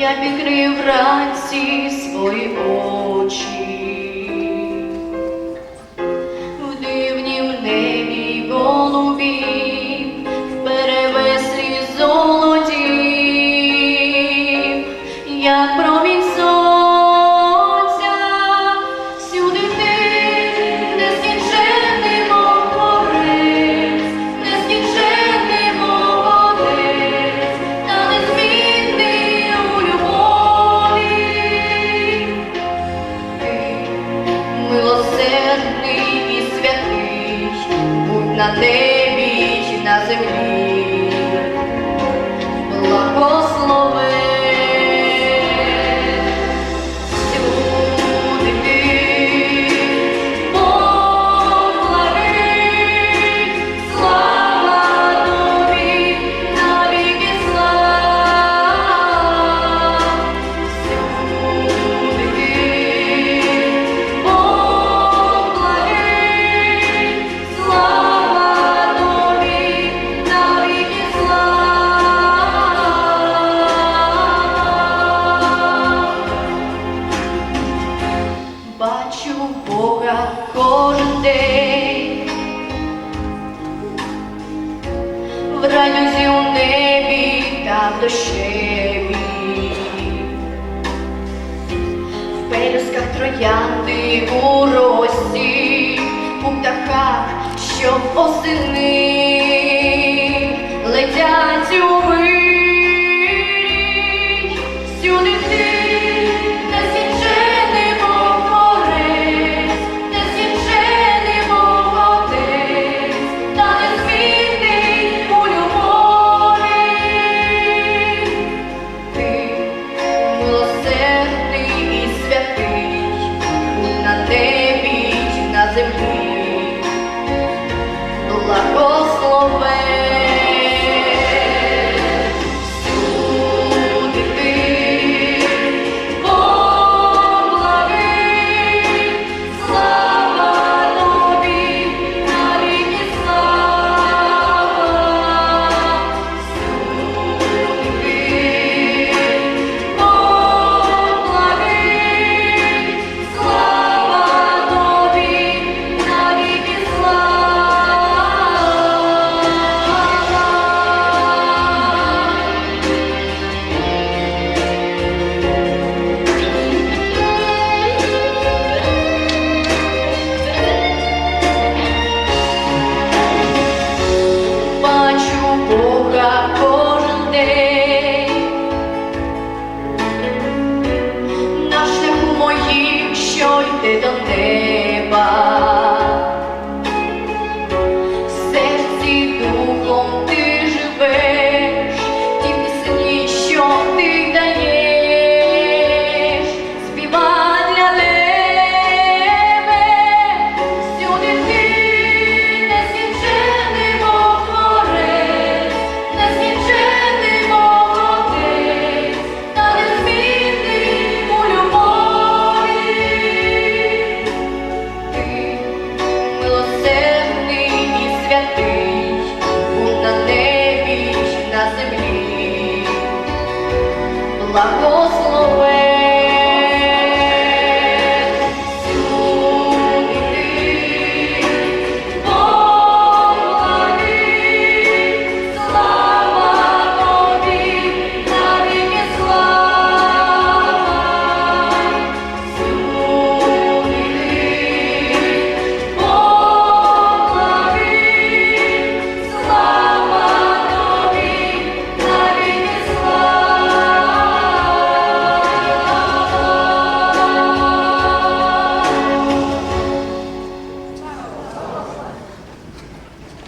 я підкрив ранці свої очі. в ранюзі у небі та в дощеві, в пелюсках троянди у росі, у птахах, що восени летять у. You. ser. Tomar los nubes